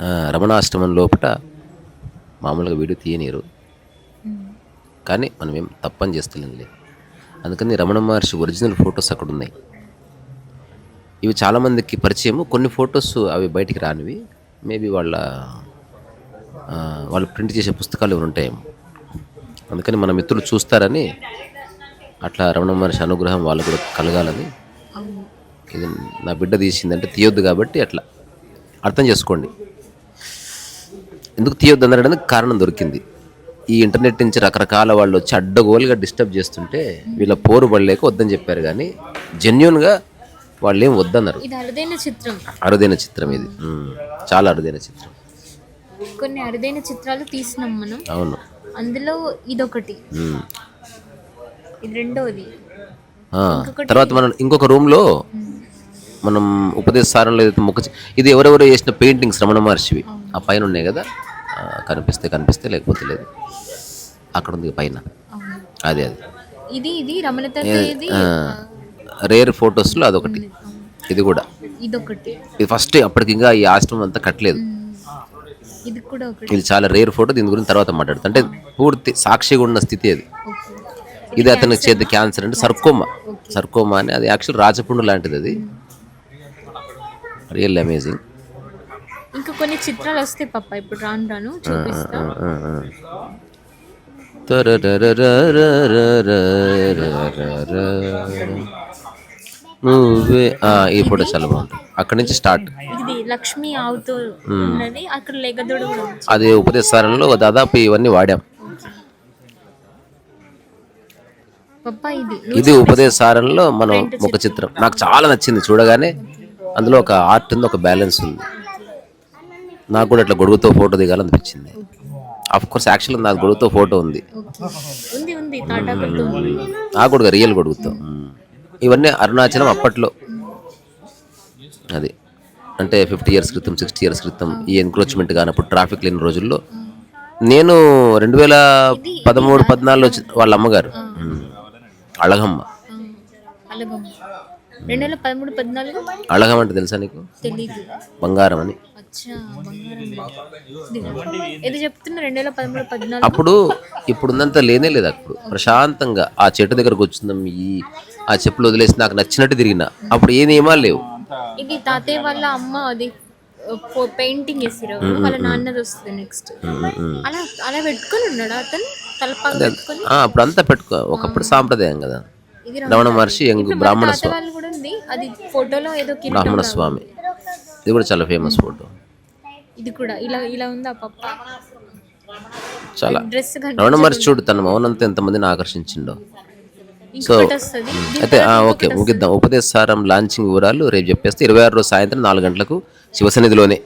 రమణాష్టమం లోపల మామూలుగా వీడియో తీయనీరు కానీ మనం ఏం తప్పని చేస్తలేం లేదు అందుకని రమణ మహర్షి ఒరిజినల్ ఫొటోస్ అక్కడ ఉన్నాయి ఇవి చాలామందికి పరిచయము. కొన్ని ఫొటోస్ అవి బయటికి రానివి. మేబీ వాళ్ళ వాళ్ళు ప్రింట్ చేసే పుస్తకాలు ఏమైనా ఉంటాయేమో. అందుకని మన మిత్రులు చూస్తారని అట్లా రమణ మహర్షి అనుగ్రహం వాళ్ళు కూడా కలగాలని. ఇది నా బిడ్డ తీసిందంటే తీయొద్దు కాబట్టి అట్లా. అర్థం చేసుకోండి. ఎందుకు తీయొద్దు అనడానికి కారణం దొరికింది. ఈ ఇంటర్నెట్ నుంచి రకరకాల వాళ్ళు వచ్చి అడ్డగోలుగా డిస్టర్బ్ చేస్తుంటే వీళ్ళ పోరు పడలేక వద్దని చెప్పారు కానీ జెన్యున్గా వాళ్ళు ఏం వద్దన్నారు. ఇది అరుదైన చిత్రం. అరుదైన చిత్రం ఇది. ఉమ్, చాలా అరుదైన చిత్రం. కొన్ని అరుదైన చిత్రాలు తీసినాం మనం. అవును. అందులో ఇదొకటి. ఉమ్. ఇది రెండోది. ఆ, తర్వాత మనం ఇంకొక రూమ్లో మనం ఉపదేశ సారంలో ఏదైతే ముఖ చి- ఇది ఎవరెవరు చేసిన పెయింటింగ్స్ రమణ మహర్షివి. ఆ పైన ఉన్నాయి కదా? కనిపిస్తే కనిపిస్తే లేకపోతే లేదు. అక్కడ ఉంది పైన అదే అది. ఇది ఇది రమణ తాతయ్యది రేర్ ఫొటోస్లో అదొకటి. ఇది కూడా. ఇదొకటి. ఇది ఫస్ట్ అప్పటికి ఇంకా ఈ ఆశ్రమం అంతా కట్టలేదు. ఇది కూడా ఇది చాలా రేర్ ఫోటో దీని గురించి తర్వాత మాట్లాడుతా. అంటే పూర్తి సాక్షిగా ఉన్న స్థితి అది. ఇది అతనికి చేతి క్యాన్సర్ అంటే సర్కోమా. సర్కోమా అని అది యాక్చువల్ రాజపుండు లాంటిది అది. రియల్ అమేజింగ్ ఇంకా కొన్ని చిత్రాలు వస్తాయి పప్ప ఇప్పుడు రాను రాను చూపిస్తా. నువ్వే ఫోటో చాలా బాగుంటుంది. అక్కడి నుంచి స్టార్ట్. ఇది లక్ష్మి ఆవుతో ఉన్నది. అక్కడ లేగదోడు. అది ఉపదేశాలలో దాదాపు ఇవన్నీ వాడాం. ఇది ఉపదేశారంలో మనం ఒక చిత్రం. నాకు చాలా నచ్చింది చూడగానే అందులో ఒక ఆర్ట్ ఉంది ఒక బ్యాలెన్స్ ఉంది. నాకు కూడా ఇట్లా గొడుగుతో ఫోటో దిగాలనిపించింది. అఫ్ కోర్స్ యాక్చువల్ నాకు గొడుగుతో ఫోటో ఉంది. ఆ గొడుగు రియల్ గొడుగుతో. మ్మ్. ఇవన్నీ అరుణాచలం అప్పట్లో. అది. అంటే ఫిఫ్టీ ఇయర్స్ క్రితం సిక్స్టీ ఇయర్స్ క్రితం ఈ ఎన్క్రోచ్మెంట్ కానప్పుడు ట్రాఫిక్ లేని రోజుల్లో నేను రెండు వేల పదమూడు పద్నాలుగులో వాళ్ళ అమ్మగారు. మ్మ్. అళగమ్మ అళగమ్మ అంటే తెలుసా నీకు? బంగారం అని. ఏదో చెప్తున్నా రెండు వేల పదమూడు పద్నాలుగు. అప్పుడు ఇప్పుడున్నంత లేనే లేదు అప్పుడు ప్రశాంతంగా ఆ చెట్టు దగ్గర కూర్చుందాం ఈ ఆ చెప్పులు వదిలేసి నాకు నచ్చినట్టు తిరిగిన. అప్పుడు ఏ నియమాలు లేవు. ఇది తాతయ్య వాళ్ళ అమ్మ అది పెయింటింగ్ వేసిరు వాళ్ళ నాన్నది వస్తుంది నెక్స్ట్ అలా అలా పెట్టుకొని ఉన్నాడు అతను? తలపాగా పెట్టుకొని? అప్పుడు అంతా పెట్టుకో ఒకప్పుడు సాంప్రదాయం కదా. రమణ మహర్షి యంగ్ బ్రాహ్మణ ఉంది. అది ఫోటోలో ఏదో బ్రాహ్మణ స్వామి. ఇది కూడా చాలా ఫేమస్ ఫోటో ఇది కూడా ఇలా ఇలా ఉంది ఆ పప్ప? చాలా. డ్రెస్ రమణ మహర్షి చూడు తన మౌనంతో ఎంతమందిని ఆకర్షించిండో. వస్తుంది. అయితే ఓకే ముగిద్దాం. ఉపదేశ సారం లాంచింగ్ వివరాలు రేపు చెప్పేస్తే ఇరవై ఆరు రోజు సాయంత్రం నాలుగు గంటలకు శివసన్నిధిలోనే.